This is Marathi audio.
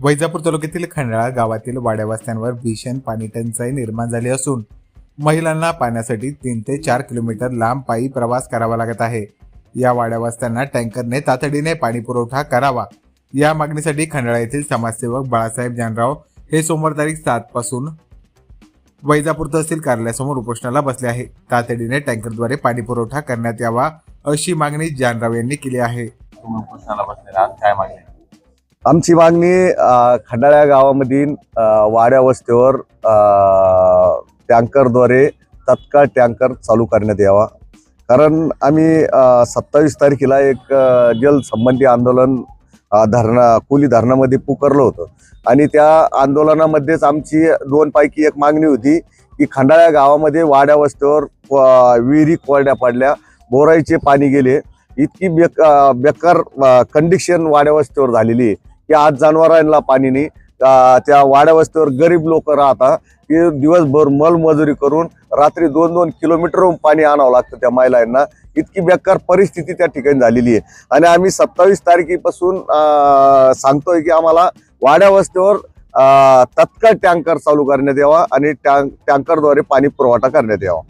वैजापूर तालुक्यातील खंडाळा गावातील वाड्यावस्त्यांवर भीषण पाणी टंचाई निर्माण झाली असून महिलांना पाण्यासाठी तीन ते चार किलोमीटर लांब पायी प्रवास करावा लागत आहे. या वाड्यावस्त्यांना टँकरने तातडीने पाणी पुरवठा करावा. या मागणीसाठी खंडाळा येथील समाजसेवक बाळासाहेब जानराव हे सोमवार तारीख सात पासून वैजापूर तहसील कार्यालयासमोर उपोषणाला बसले आहे. तातडीने टँकरद्वारे पाणी पुरवठा करण्यात यावा अशी मागणी जानराव यांनी केली आहे. काय आहे? आमची मागणी खंडाळ्या गावामधील वाड्या वस्तीवर टँकरद्वारे तत्काळ टँकर चालू करण्यात यावा. कारण आम्ही सत्तावीस तारखेला एक जलसंबंधी आंदोलन धरणा कोली धरणामध्ये पुकारलं होतं. आणि त्या आंदोलनामध्येच आमची दोनपैकी एक मागणी होती की खंडाळ्या गावामध्ये वाड्या वस्तीवर विहिरी कोरड्या पडल्या बोराईचे पाणी गेले. इतकी बेक बेकार कंडिशन वाड्या वस्तीवर झालेली आहे. की आज जनावरांना पाणी नाही त्या वाड्यावस्तीवर गरीब लोक राहतात की दिवसभर मलमजुरी करून रात्री दोन दोन किलोमीटरहून पाणी आणावं लागतं त्या महिलांना. इतकी बेकार परिस्थिती त्या ठिकाणी झालेली आहे. आणि आम्ही सत्तावीस तारखेपासून सांगतोय की आम्हाला वाड्यावस्तीवर तत्काळ टँकर चालू करण्यात यावा आणि टँक टँकरद्वारे पाणी पुरवठा करण्यात यावा.